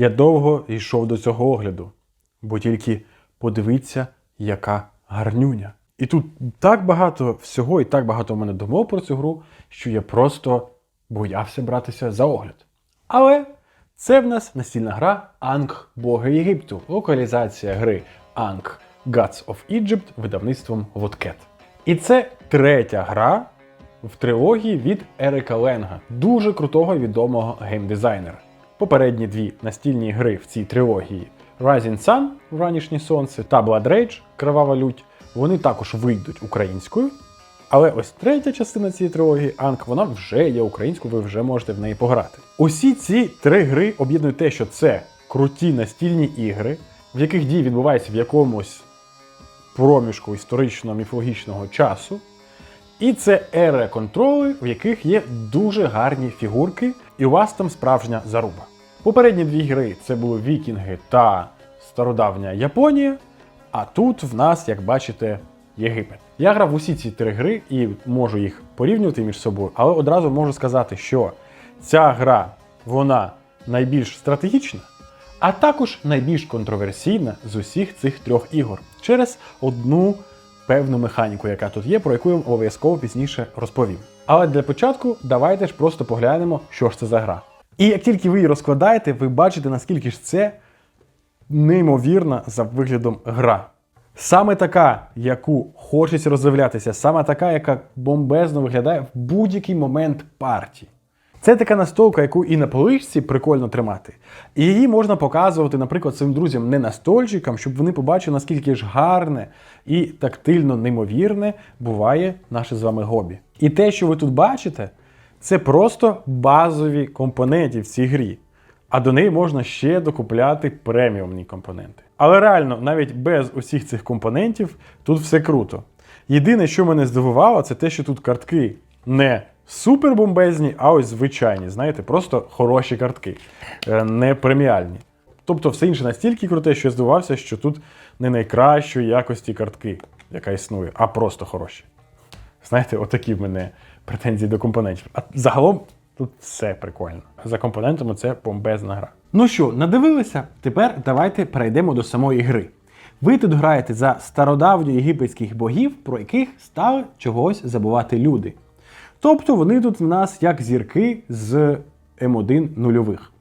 Я довго йшов до цього огляду, бо тільки подивіться, яка гарнюня. І тут так багато всього і так багато в мене думок про цю гру, що я просто боявся братися за огляд. Але це в нас настільна гра Анг Боги Єгипту, локалізація гри Анг Gods of Egypt видавництвом Wotcat. І це третя гра в трилогії від Ерика Ленга, дуже крутого і відомого геймдизайнера. Попередні дві настільні гри в цій трилогії Rising Sun Вранішнє Сонце та Blood Rage Кривава Лють, вони також вийдуть українською. Але ось третя частина цієї трилогії Анк, вона вже є українською, ви вже можете в неї пограти. Усі ці три гри об'єднують те, що це круті настільні ігри, в яких дії відбуваються в якомусь проміжку історично-міфологічного часу. І це ера контроли, в яких є дуже гарні фігурки, і у вас там справжня заруба. Попередні дві гри це були Вікінги та стародавня Японія. А тут в нас, як бачите, Єгипет. Я грав усі ці три гри і можу їх порівнювати між собою, але одразу можу сказати, що ця гра вона найбільш стратегічна, а також найбільш контроверсійна з усіх цих трьох ігор через одну певну механіку, яка тут є, про яку я обов'язково пізніше розповім. Але для початку давайте ж просто поглянемо, що ж це за гра. І як тільки ви її розкладаєте, ви бачите, наскільки ж це неймовірна за виглядом гра. Саме така, яку хочеться роздивлятися, саме така, яка бомбезно виглядає в будь-який момент партії. Це така настолка, яку і на поличці прикольно тримати. І її можна показувати, наприклад, своїм друзям не настольчикам, щоб вони побачили, наскільки ж гарне і тактильно неймовірне буває наше з вами хобі. І те, що ви тут бачите, це просто базові компоненти в цій грі. А до неї можна ще докупляти преміумні компоненти. Але реально, навіть без усіх цих компонентів, тут все круто. Єдине, що мене здивувало, це те, що тут картки не супер бомбезні, а ось звичайні, знаєте, просто хороші картки, е, не преміальні. Тобто все інше настільки круте, що я здивувався, що тут не найкращої якості картки, яка існує, а просто хороші. Знаєте, отакі в мене претензії до компонентів. А загалом тут все прикольно. За компонентами це бомбезна гра. Ну що, надивилися? Тепер давайте перейдемо до самої гри. Ви тут граєте за стародавньо єгипетських богів, про яких стали чогось забувати люди. Тобто вони тут в нас як зірки з М1 нульових.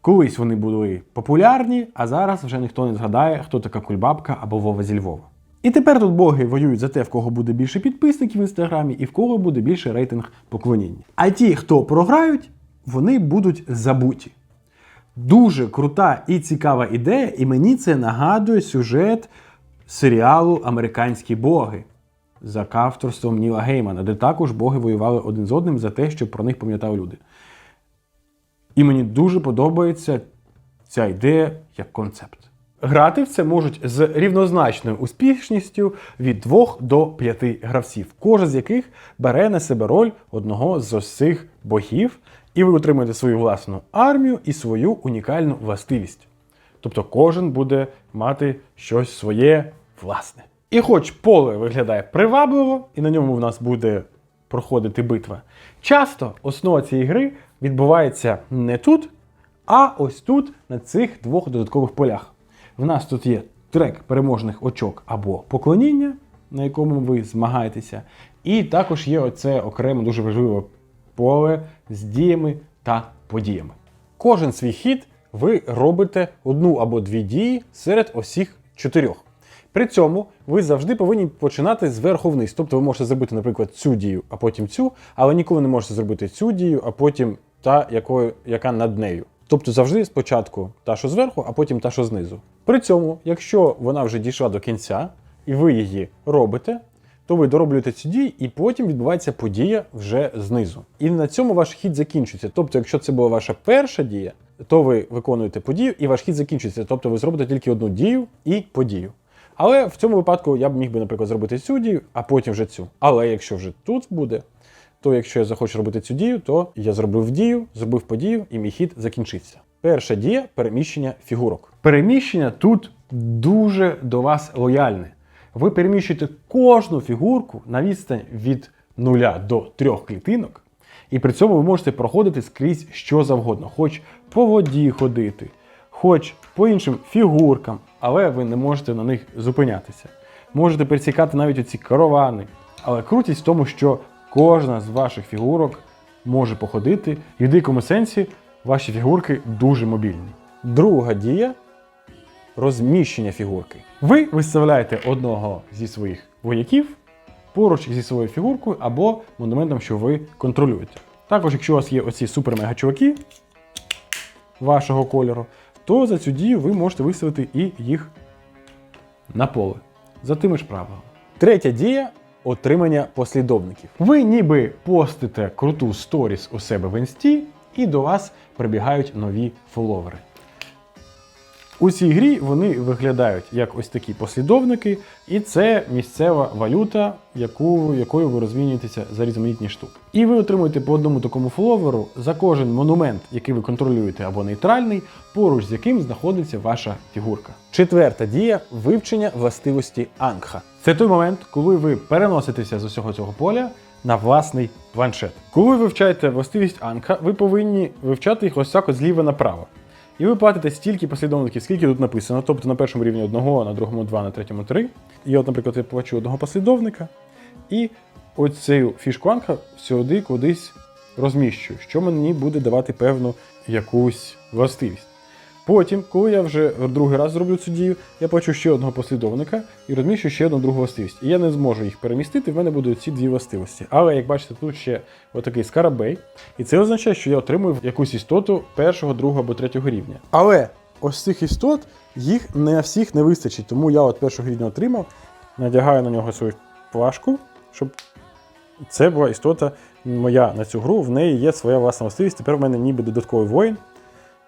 Колись вони були популярні, а зараз вже ніхто не згадає, хто така кульбабка або Вова зі Львова. І тепер тут боги воюють за те, в кого буде більше підписників в інстаграмі і в кого буде більше рейтинг поклоніння. А ті, хто програють, вони будуть забуті. Дуже крута і цікава ідея, і мені це нагадує сюжет серіалу Американські боги за авторством Ніла Геймана, де також боги воювали один з одним за те, щоб про них пам'ятали люди. І мені дуже подобається ця ідея як концепт. Грати в це можуть з рівнозначною успішністю від 2 до 5 гравців, кожен з яких бере на себе роль одного з ось цих богів, і ви отримуєте свою власну армію і свою унікальну властивість. Тобто кожен буде мати щось своє власне. І хоч поле виглядає привабливо, і на ньому в нас буде проходити битва, часто основа цієї гри відбувається не тут, а ось тут, на цих двох додаткових полях. В нас тут є трек переможних очок або поклоніння, на якому ви змагаєтеся, і також є оце окремо дуже важливе поле з діями та подіями. Кожен свій хід ви робите одну або дві дії серед усіх чотирьох. При цьому ви завжди повинні починати зверху вниз. Тобто ви можете зробити, наприклад, цю дію, а потім цю, але ніколи не можете зробити цю дію, а потім та, якою, яка над нею. Тобто завжди спочатку та, що зверху, а потім та, що знизу. При цьому, якщо вона вже дійшла до кінця, і ви її робите, то ви дороблюєте цю дію, і потім відбувається подія вже знизу. І на цьому ваш хід закінчується. Тобто, якщо це була ваша перша дія, то ви виконуєте подію, і ваш хід закінчується. Тобто ви зробите тільки одну дію і подію. Але в цьому випадку я б міг би, наприклад, зробити цю дію, а потім вже цю. Але якщо вже тут буде, то якщо я захочу робити цю дію, то я зробив дію, зробив подію, і мій хід закінчиться. Перша дія переміщення фігурок. Переміщення тут дуже до вас лояльне. Ви переміщуєте кожну фігурку на відстань від 0 до 3 клітинок, і при цьому ви можете проходити скрізь що завгодно, хоч по воді ходити, хоч по іншим фігуркам, але ви не можете на них зупинятися. Можете пересікати навіть оці каравани. Але крутість в тому, що кожна з ваших фігурок може походити, і в дикому сенсі ваші фігурки дуже мобільні. Друга дія розміщення фігурки. Ви виставляєте одного зі своїх вояків поруч зі своєю фігуркою або монументом, що ви контролюєте. Також, якщо у вас є оці супер-мега-чуваки вашого кольору, то за цю дію ви можете виставити і їх на поле за тими ж правилами. Третя дія отримання послідовників. Ви ніби постите круту сторіс у себе в інсті, і до вас прибігають нові фоловери. У цій грі вони виглядають як ось такі послідовники, і це місцева валюта, яку, якою ви розмінюєтеся за різноманітні штуки. І ви отримуєте по одному такому фоловеру за кожен монумент, який ви контролюєте або нейтральний, поруч з яким знаходиться ваша фігурка. Четверта дія вивчення властивості Ангха. Це той момент, коли ви переноситеся з усього цього поля на власний планшет. Коли ви вивчаєте властивість Ангха, ви повинні вивчати їх ось так зліва направо. І ви платите стільки послідовників, скільки тут написано. Тобто на першому рівні одного, на другому два, на третьому три. І от, наприклад, я плачу одного послідовника, і оцю фішку анка сюди кудись розміщую, що мені буде давати певну якусь властивість. Потім, коли я вже другий раз зроблю цю дію, я плачу ще одного послідовника і розміщу ще одну другу властивість. І я не зможу їх перемістити, в мене будуть ці дві властивості. Але як бачите, тут ще отакий скарабей, і це означає, що я отримую якусь істоту першого, другого або третього рівня. Але ось цих істот їх не всіх не вистачить, тому я от першого рівня отримав, надягаю на нього свою плашку, щоб це була істота моя на цю гру. В неї є своя власна властивість. Тепер в мене ніби додатковий воїн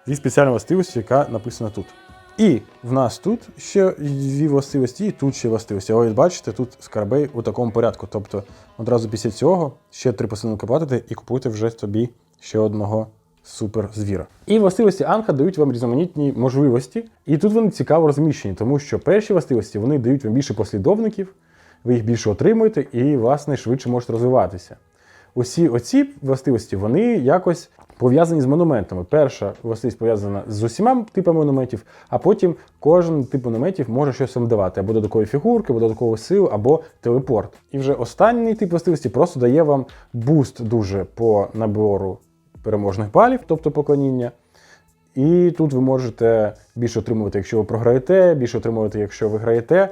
зі спеціальною властивістю, яка написана тут. І в нас тут ще дві властивості, і тут ще властивості. Але бачите, тут скарбей у такому порядку. Тобто одразу після цього ще три посилинки платите і купуєте вже собі ще одного суперзвіра. І властивості Анха дають вам різноманітні можливості, і тут вони цікаво розміщені, тому що перші властивості вони дають вам більше послідовників, ви їх більше отримуєте і, власне, швидше можете розвиватися. Усі оці властивості вони якось пов'язані з монументами. Перша властивість пов'язана з усіма типами монументів, а потім кожен тип монументів може щось вам давати, або додаткові фігурки, або додаткову силу, або телепорт. І вже останній тип властивості просто дає вам буст дуже по набору переможних балів, тобто поклоніння. І тут ви можете більше отримувати, якщо ви програєте, більше отримувати, якщо ви граєте,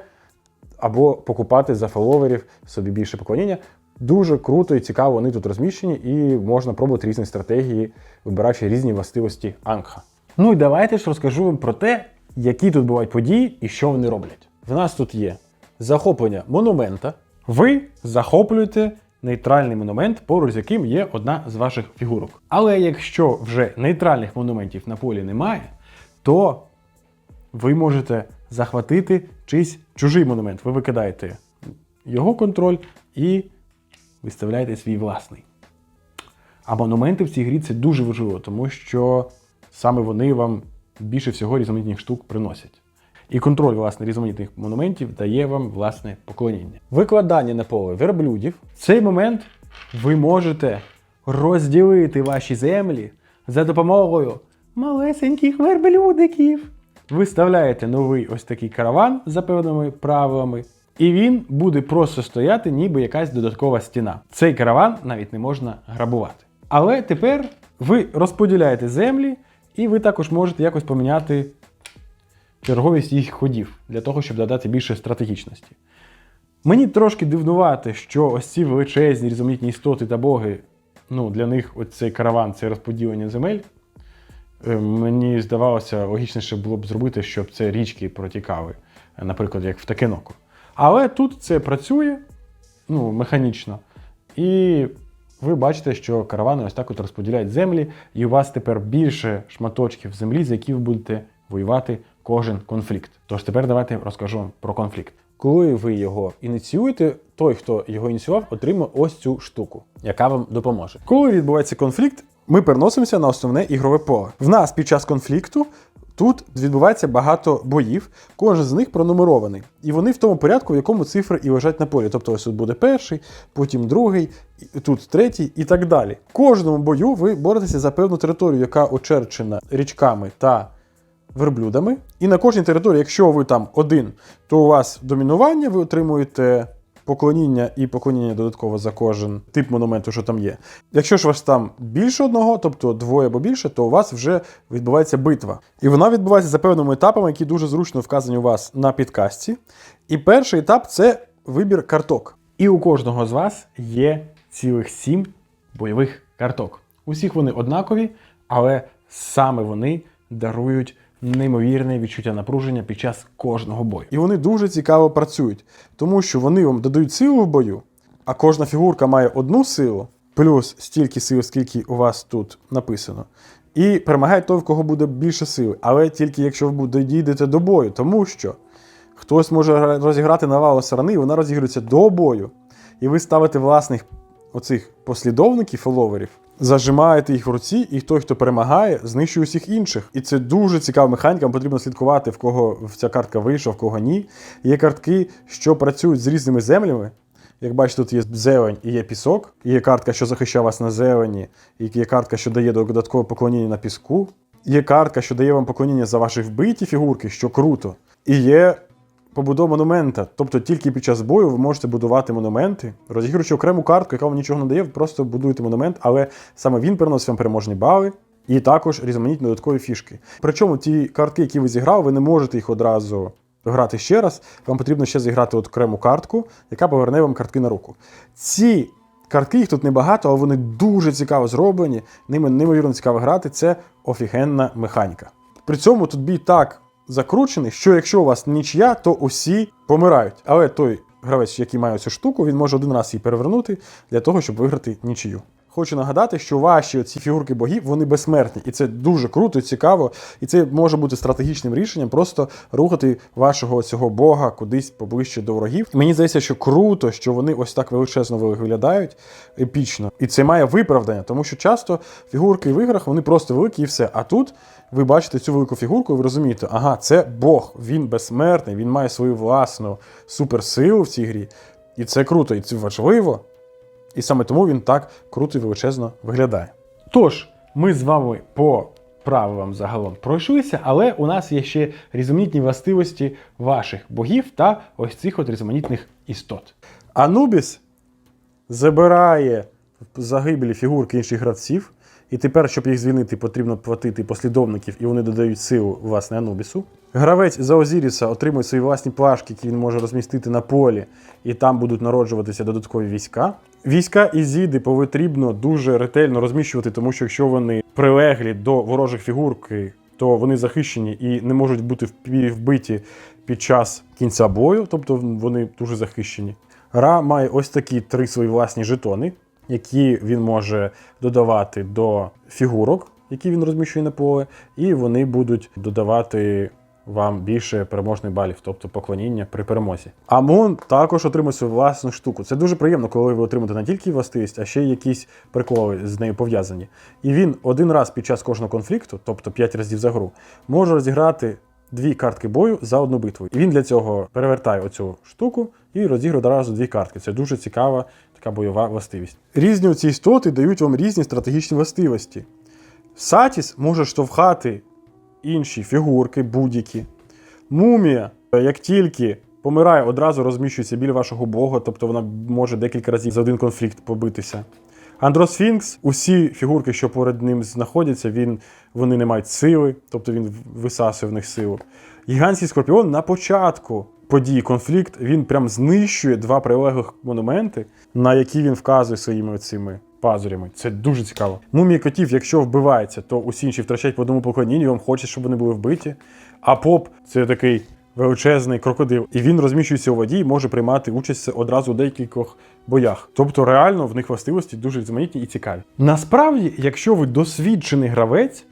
або покупати за фоловерів собі більше поклоніння. Дуже круто і цікаво вони тут розміщені, і можна пробувати різні стратегії, вибираючи різні властивості Ангха. Ну і давайте ж розкажу вам про те, які тут бувають події і що вони роблять. В нас тут є захоплення монумента. Ви захоплюєте нейтральний монумент, поруч з яким є одна з ваших фігурок. Але якщо вже нейтральних монументів на полі немає, то ви можете захватити чийсь чужий монумент. Ви викидаєте його контроль і виставляєте свій власний. А монументи в цій грі це дуже важливо, тому що саме вони вам більше всього різноманітних штук приносять. І контроль власне різноманітних монументів дає вам власне поклоніння. Викладання на поле верблюдів. В цей момент ви можете розділити ваші землі за допомогою малесеньких верблюдиків. Виставляєте новий ось такий караван за певними правилами, і він буде просто стояти, ніби якась додаткова стіна. Цей караван навіть не можна грабувати. Але тепер ви розподіляєте землі, і ви також можете якось поміняти черговість їх ходів для того, щоб додати більше стратегічності. Мені трошки дивнувати, що ось ці величезні різноманітні істоти та боги, ну, для них ось цей караван це розподілення земель. Е, Мені здавалося, логічніше було б зробити, щоб це річки протікали, наприклад, як в Такеноку. Але тут це працює ну, механічно. І ви бачите, що каравани ось так от розподіляють землі, і у вас тепер більше шматочків землі, за які ви будете воювати кожен конфлікт. Тож тепер давайте розкажу вам про конфлікт. Коли ви його ініціюєте, той, хто його ініціював, отримає ось цю штуку, яка вам допоможе. Коли відбувається конфлікт, ми переносимося на основне ігрове поле. В нас під час конфлікту тут відбувається багато боїв, кожен з них пронумерований. І вони в тому порядку, в якому цифри і лежать на полі. Тобто ось тут буде перший, потім другий, тут третій і так далі. В кожному бою ви боретеся за певну територію, яка очерчена річками та верблюдами. І на кожній території, якщо ви там один, то у вас домінування, ви отримуєте поклоніння і поклоніння додатково за кожен тип монументу, що там є. Якщо ж у вас там більше одного, тобто двоє або більше, то у вас вже відбувається битва. І вона відбувається за певними етапами, які дуже зручно вказані у вас на підкасті. І перший етап це вибір карток. І у кожного з вас є цілих сім бойових карток. Усіх вони однакові, але саме вони дарують неймовірне відчуття напруження під час кожного бою. І вони дуже цікаво працюють, тому що вони вам додають силу в бою, а кожна фігурка має одну силу, плюс стільки сил, скільки у вас тут написано. І перемагає той, в кого буде більше сили. Але тільки якщо ви дійдете до бою, тому що хтось може розіграти навалу сторони, і вона розігрується до бою. І ви ставите власних оцих послідовників, фоловерів, зажимаєте їх в руці, і той, хто перемагає, знищує усіх інших. І це дуже цікава механіка. Вам потрібно слідкувати, в кого ця картка вийшла, в кого ні. Є картки, що працюють з різними землями. Як бачите, тут є зелень і є пісок, є картка, що захищає вас на зелені, і є картка, що дає додаткове поклоніння на піску. Є картка, що дає вам поклоніння за ваші вбиті фігурки, що круто. І є побудова монумента. Тобто тільки під час бою ви можете будувати монументи, розігруючи окрему картку, яка вам нічого не дає, ви просто будуєте монумент, але саме він приносить вам переможні бали. І також різноманітні додаткові фішки. Причому ті картки, які ви зіграли, ви не можете їх одразу грати ще раз. Вам потрібно ще зіграти окрему картку, яка поверне вам картки на руку. Ці картки, їх тут небагато, але вони дуже цікаво зроблені. Ними неймовірно цікаво грати. Це офігенна механіка. При цьому тут бій так закручений, що якщо у вас нічия, то усі помирають. Але той гравець, який має цю штуку, він може один раз її перевернути для того, щоб виграти нічию. Хочу нагадати, що ваші ці фігурки богів вони безсмертні, і це дуже круто і цікаво. І це може бути стратегічним рішенням просто рухати вашого цього бога кудись поближче до ворогів. Мені здається, що круто, що вони ось так величезно виглядають епічно. І це має виправдання, тому що часто фігурки в іграх вони просто великі і все. А тут ви бачите цю велику фігурку, і ви розумієте, ага, це Бог, він безсмертний, він має свою власну суперсилу в цій грі. І це круто, і це важливо. І саме тому він так круто і величезно виглядає. Тож, ми з вами по правилам загалом пройшлися, але у нас є ще різноманітні властивості ваших богів та ось цих от різноманітних істот. Анубіс забирає загиблі фігурки інших гравців. І тепер, щоб їх звільнити, потрібно платити послідовників, і вони додають силу власне Анубісу. Гравець за Озіріса отримує свої власні плашки, які він може розмістити на полі, і там будуть народжуватися додаткові війська. Війська Ізіди потрібно дуже ретельно розміщувати, тому що якщо вони прилеглі до ворожих фігурки, то вони захищені і не можуть бути вбиті під час кінця бою, тобто вони дуже захищені. Ра має ось такі три свої власні жетони які він може додавати до фігурок, які він розміщує на поле, і вони будуть додавати вам більше переможних балів, тобто поклоніння при перемозі. Амон також отримує свою власну штуку. Це дуже приємно, коли ви отримаєте не тільки властивість, а ще й якісь приколи з нею пов'язані. І він один раз під час кожного конфлікту, тобто 5 разів за гру, може розіграти. Дві картки бою за одну битву. І він для цього перевертає оцю штуку і розігрує одразу дві картки. Це дуже цікава така бойова властивість. Різні ці істоти дають вам різні стратегічні властивості. Сатіс може штовхати інші фігурки, будь-які. Мумія, як тільки помирає, одразу розміщується біля вашого бога, тобто вона може декілька разів за один конфлікт побитися. Андросфінкс, усі фігурки, що перед ним знаходяться, він, вони не мають сили, тобто він висасує в них силу. Гігантський скорпіон на початку події конфлікт, він прям знищує два прилеглих монументи, на які він вказує своїми цими пазурями. Це дуже цікаво. Мумії котів, якщо вбивається, то усі інші втрачають по одному поклонінню, вам хочеться, щоб вони були вбиті. А поп це такий величезний крокодил, і він розміщується у воді і може приймати участь одразу у декількох боях. Тобто, реально в них властивості дуже різноманітні і цікаві. Насправді, якщо ви досвідчений гравець,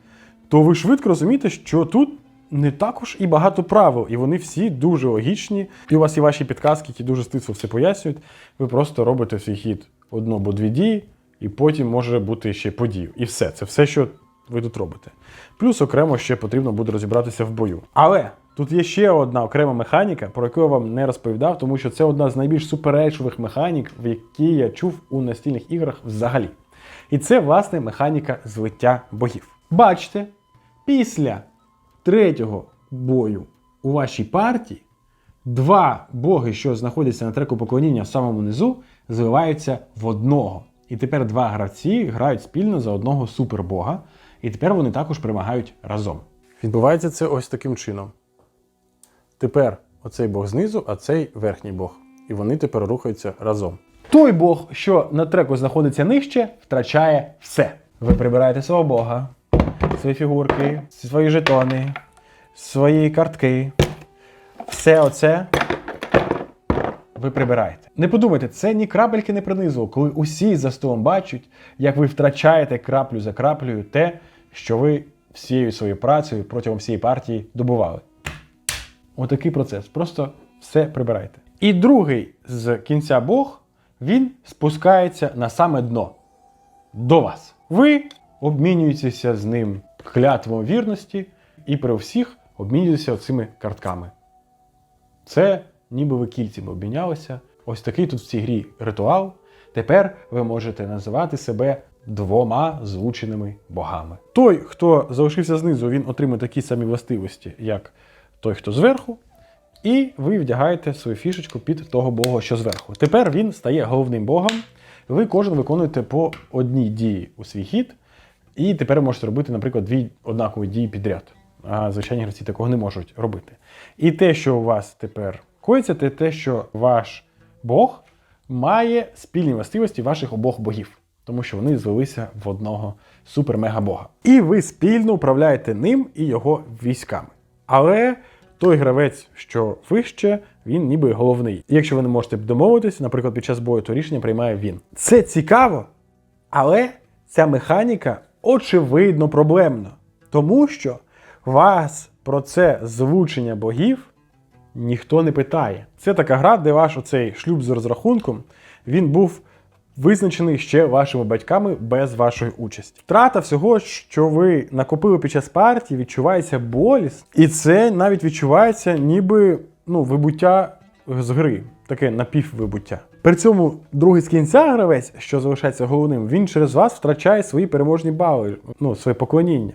то ви швидко розумієте, що тут не також і багато правил, і вони всі дуже логічні. І у вас є ваші підказки, які дуже стисло все пояснюють. Ви просто робите свій хід одну або дві дії, і потім може бути ще подію. І все. Це все, що ви тут робите. Плюс окремо ще потрібно буде розібратися в бою. Але тут є ще одна окрема механіка, про яку я вам не розповідав, тому що це одна з найбільш суперечливих механік, в які я чув у настільних іграх взагалі. І це, власне, механіка злиття богів. Бачите, після третього бою у вашій партії два боги, що знаходяться на треку поклоніння в самому низу, зливаються в одного. І тепер два гравці грають спільно за одного супербога, і тепер вони також перемагають разом. Відбувається це ось таким чином. Тепер оцей бог знизу, а цей верхній бог. І вони тепер рухаються разом. Той бог, що на треку знаходиться нижче, втрачає все. Ви прибираєте свого бога, свої фігурки, свої жетони, свої картки. Все оце ви прибираєте. Не подумайте, це ні крапельки не принизило, коли усі за столом бачать, як ви втрачаєте краплю за краплею те, що ви всією своєю працею протягом всієї партії добували. Отакий процес. Просто все прибирайте. І другий з кінця Бог, він спускається на саме дно до вас. Ви обмінюєтеся з ним клятвом вірності і при всіх обмінюєтеся цими картками. Це ніби ви кільцями обмінялися. Ось такий тут в цій грі ритуал. Тепер ви можете називати себе двома злученими богами. Той, хто залишився знизу, він отримає такі самі властивості, як той, хто зверху. І ви вдягаєте свою фішечку під того бога, що зверху. Тепер він стає головним богом. Ви кожен виконуєте по одній дії у свій хід. І тепер можете робити, наприклад, дві однакові дії підряд. А звичайні гравці такого не можуть робити. І те, що у вас тепер коїться, це те, що ваш Бог має спільні властивості ваших обох богів, тому що вони звелися в одного супер-мега-бога. І ви спільно управляєте ним і його військами. Але той гравець, що вище, він ніби головний. І якщо ви не можете домовитися, наприклад, під час бою, то рішення приймає він. Це цікаво, але ця механіка очевидно проблемна, тому що вас про це звучення богів ніхто не питає. Це така гра, де ваш оцей шлюб з розрахунком він був визначений ще вашими батьками без вашої участі. Втрата всього, що ви накопили під час партії, відчувається боліс, і це навіть відчувається, ніби ну, вибуття з гри, таке напіввибуття. При цьому другий з кінця гравець, що залишається головним, він через вас втрачає свої переможні бали, ну, своє поклоніння.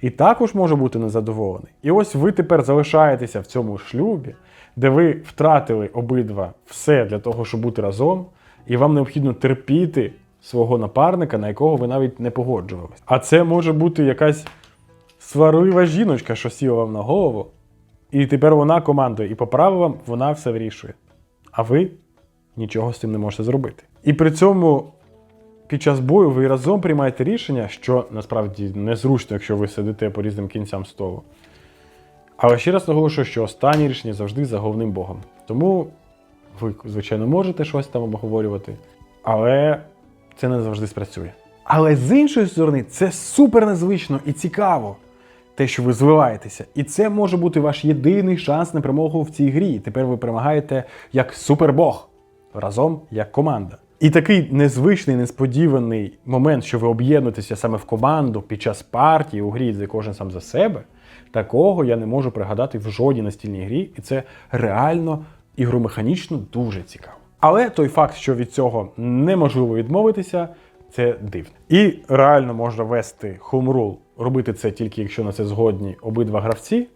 І також може бути незадоволений. І ось ви тепер залишаєтеся в цьому шлюбі, де ви втратили обидва все для того, щоб бути разом, і вам необхідно терпіти свого напарника, на якого ви навіть не погоджувались. А це може бути якась сварлива жіночка, що сіла вам на голову, і тепер вона командує, і по правилам вона все вирішує. А ви нічого з цим не можете зробити. І при цьому під час бою ви разом приймаєте рішення, що насправді незручно, якщо ви сидите по різним кінцям столу. Але ще раз наголошую, що останнє рішення завжди за головним богом. Тому ви, звичайно, можете щось там обговорювати, але це не завжди спрацює. Але з іншої сторони, це супер незвично і цікаво, те, що ви звиваєтеся. І це може бути ваш єдиний шанс на перемогу в цій грі. І Тепер ви перемагаєте як супербог разом як команда. І такий незвичний, несподіваний момент, що ви об'єднуєтеся саме в команду під час партії у грі, де кожен сам за себе, такого я не можу пригадати в жодній настільній грі, і це реально ігромеханічно дуже цікаво. Але той факт, що від цього неможливо відмовитися, це дивно. І реально можна вести хумрул, робити це тільки якщо на це згодні обидва гравці.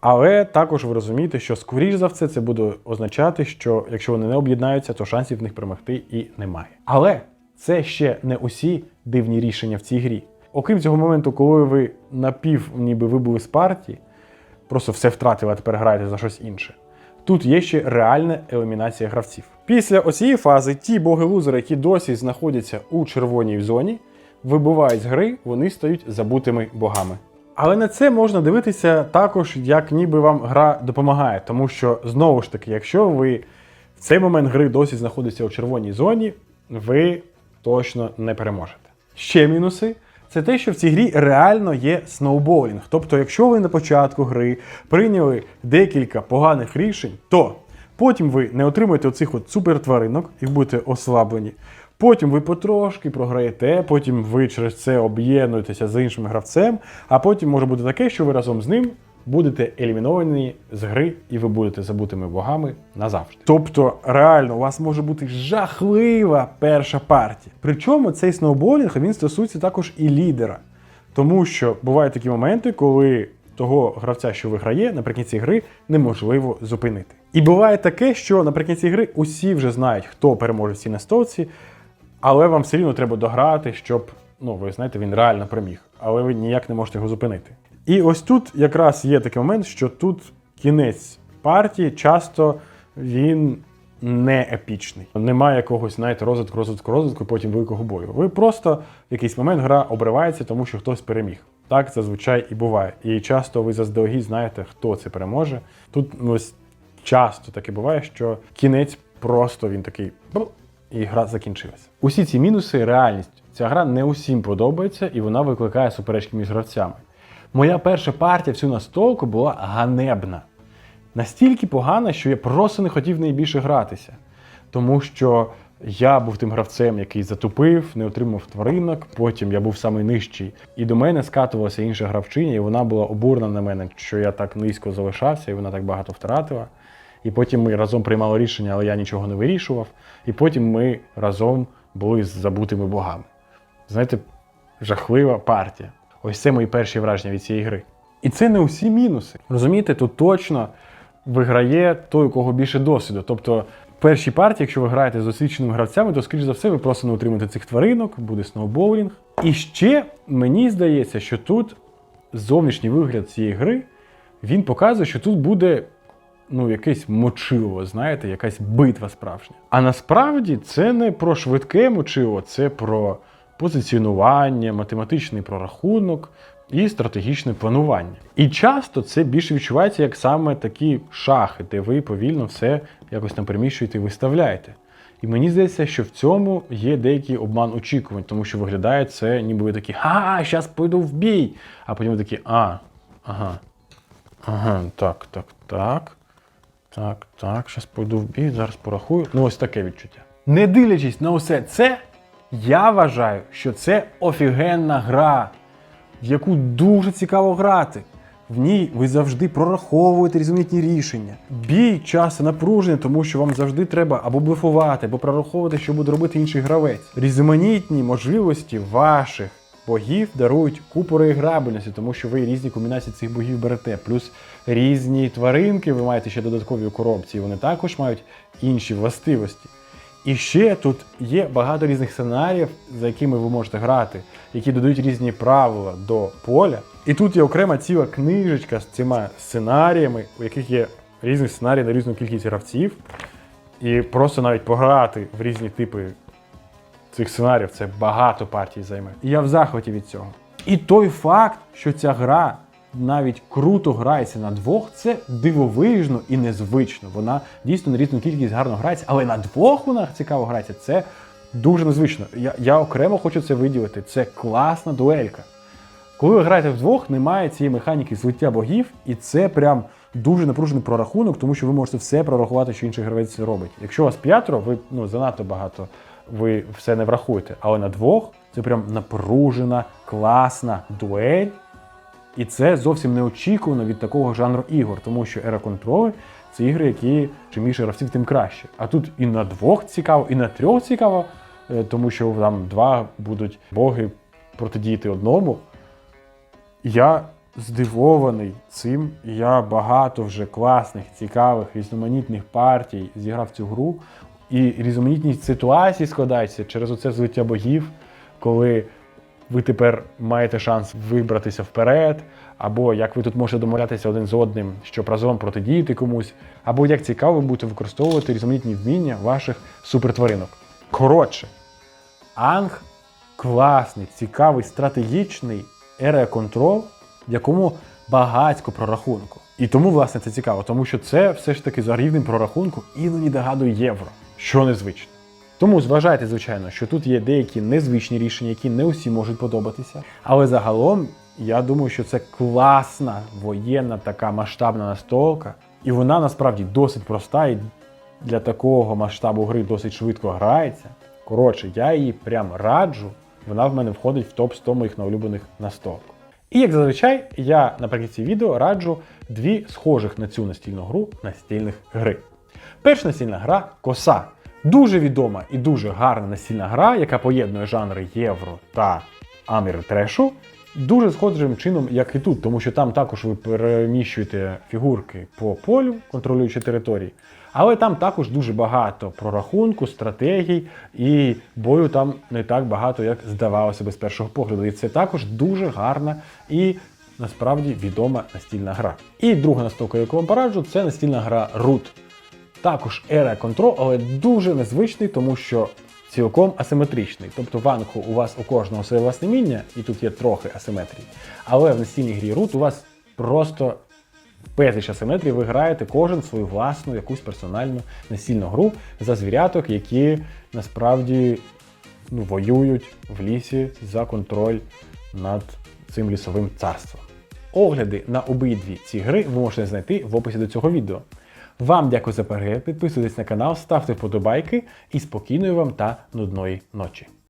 Але також ви розумієте, що скоріш за все це буде означати, що якщо вони не об'єднаються, то шансів в них перемогти і немає. Але це ще не усі дивні рішення в цій грі. Окрім цього моменту, коли ви напів ніби вибули з партії, просто все втратили, а тепер граєте за щось інше. Тут є ще реальна елімінація гравців. Після оцієї фази ті боги-лузери, які досі знаходяться у червоній зоні, вибувають з гри, вони стають забутими богами. Але на це можна дивитися також, як ніби вам гра допомагає, тому що знову ж таки, якщо ви в цей момент гри досі знаходитеся у червоній зоні, ви точно не переможете. Ще мінуси це те, що в цій грі реально є сноуболінг. Тобто, якщо ви на початку гри прийняли декілька поганих рішень, то потім ви не отримаєте оцих от супертваринок і будете ослаблені. Потім ви потрошки програєте, потім ви через це об'єднуєтеся з іншим гравцем, а потім може бути таке, що ви разом з ним будете еліміновані з гри, і ви будете забутими богами назавжди. Тобто, реально, у вас може бути жахлива перша партія. Причому цей сноуболінг він стосується також і лідера. Тому що бувають такі моменти, коли того гравця, що виграє, наприкінці гри неможливо зупинити. І буває таке, що наприкінці гри усі вже знають, хто переможе в цій настолці, але вам все рівно треба дограти, щоб, ну, ви знаєте, він реально переміг, але ви ніяк не можете його зупинити. І ось тут якраз є такий момент, що тут кінець партії часто він не епічний. Немає якогось, знаєте, розвитку, розвитку, розвитку, потім великого бою. Ви просто в якийсь момент гра обривається, тому що хтось переміг. Так зазвичай і буває. І часто ви заздалегідь знаєте, хто це переможе. Тут ось часто таке буває, що кінець просто він такий і гра закінчилася. Усі ці мінуси реальність. Ця гра не усім подобається і вона викликає суперечки між гравцями. Моя перша партія в цю настолку була ганебна. Настільки погана, що я просто не хотів в неї більше гратися. Тому що я був тим гравцем, який затупив, не отримав тваринок, потім я був самий нижчий. І до мене скатувалася інша гравчиня, і вона була обурена на мене, що я так низько залишався, і вона так багато втратила. І потім ми разом приймали рішення, але я нічого не вирішував. І потім ми разом були з забутими богами. Знаєте, жахлива партія. Ось це мої перші враження від цієї гри. І це не усі мінуси. Розумієте, тут точно виграє той, у кого більше досвіду. Тобто, в першій партії, якщо ви граєте з досвідченими гравцями, то, скоріш за все, ви просто не отримаєте цих тваринок, буде сноубоулінг. І ще мені здається, що тут зовнішній вигляд цієї гри він показує, що тут буде ну, якесь мочило, знаєте, якась битва справжня. А насправді це не про швидке мочило, це про позиціонування, математичний прорахунок і стратегічне планування. І часто це більше відчувається як саме такі шахи, де ви повільно все якось там переміщуєте і виставляєте. І мені здається, що в цьому є деякий обман очікувань, тому що виглядає це, ніби ви такі, ха, зараз пойду в бій. А потім ви такі, а, ага, ага, так, так, так. Так, так, зараз пойду в бій, зараз порахую. Ну, ось таке відчуття. Не дивлячись на усе це, я вважаю, що це офігенна гра, в яку дуже цікаво грати. В ній ви завжди прораховуєте різноманітні рішення. Бій часто напружений, тому що вам завжди треба або блефувати, або прораховувати, що буде робити інший гравець. Різноманітні можливості ваших богів дарують купу реіграбельності, тому що ви різні комбінації цих богів берете. Плюс різні тваринки ви маєте ще додаткові коробці, вони також мають інші властивості. І ще тут є багато різних сценаріїв, за якими ви можете грати, які додають різні правила до поля. І тут є окрема ціла книжечка з цими сценаріями, у яких є різні сценарії на різну кількість гравців. І просто навіть пограти в різні типи цих сценаріїв це багато партій займе. І я в захваті від цього. І той факт, що ця гра навіть круто грається на двох, це дивовижно і незвично. Вона дійсно на різну кількість гарно грається, але на двох вона цікаво грається. Це дуже незвично. Я, я окремо хочу це виділити. Це класна дуелька. Коли ви граєте вдвох, немає цієї механіки злиття богів, і це прям дуже напружений прорахунок, тому що ви можете все прорахувати, що інший гравець робить. Якщо у вас п'ятеро, ви ну занадто багато, ви все не врахуєте. Але на двох це прям напружена, класна дуель. І це зовсім неочікувано від такого жанру ігор, тому що Era Control – це ігри, які чим більше гравців, тим краще. А тут і на двох цікаво, і на трьох цікаво, е, тому що там два будуть боги протидіяти одному. Я здивований цим. Я багато вже класних, цікавих, різноманітних партій зіграв цю гру. І різноманітні ситуації складаються через оце злиття богів, коли ви тепер маєте шанс вибратися вперед, або як ви тут можете домовлятися один з одним, щоб разом протидіяти комусь, або як цікаво будете використовувати різноманітні вміння ваших супертваринок. Коротше, Анг класний, цікавий, стратегічний Control, в якому багатько прорахунку. І тому, власне, це цікаво, тому що це все ж таки за рівнем прорахунку іноді нагадує євро, що незвично. Тому зважайте, звичайно, що тут є деякі незвичні рішення, які не усі можуть подобатися. Але загалом, я думаю, що це класна воєнна така масштабна настолка. І вона насправді досить проста і для такого масштабу гри досить швидко грається. Коротше, я її прям раджу. Вона в мене входить в топ 100 моїх найулюблених настолок. І як зазвичай, я наприкінці відео раджу дві схожих на цю настільну гру настільних гри. Перша настільна гра коса. Дуже відома і дуже гарна настільна гра, яка поєднує жанри євро та амір трешу. Дуже схожим чином, як і тут, тому що там також ви переміщуєте фігурки по полю, контролюючи території. Але там також дуже багато прорахунку, стратегій, і бою там не так багато, як здавалося би з першого погляду. І це також дуже гарна і насправді відома настільна гра. І друга настолка, яку вам пораджу, це настільна гра Root. Також Area Control, але дуже незвичний, тому що цілком асиметричний. Тобто в Анху у вас у кожного своє власне міння, і тут є трохи асиметрії. Але в настільній грі Root у вас просто безліч асиметрії, ви граєте кожен свою власну якусь персональну настільну гру за звіряток, які насправді ну, воюють в лісі за контроль над цим лісовим царством. Огляди на обидві ці гри ви можете знайти в описі до цього відео. Вам дякую за перегляд, підписуйтесь на канал, ставте вподобайки і спокійної вам та нудної ночі.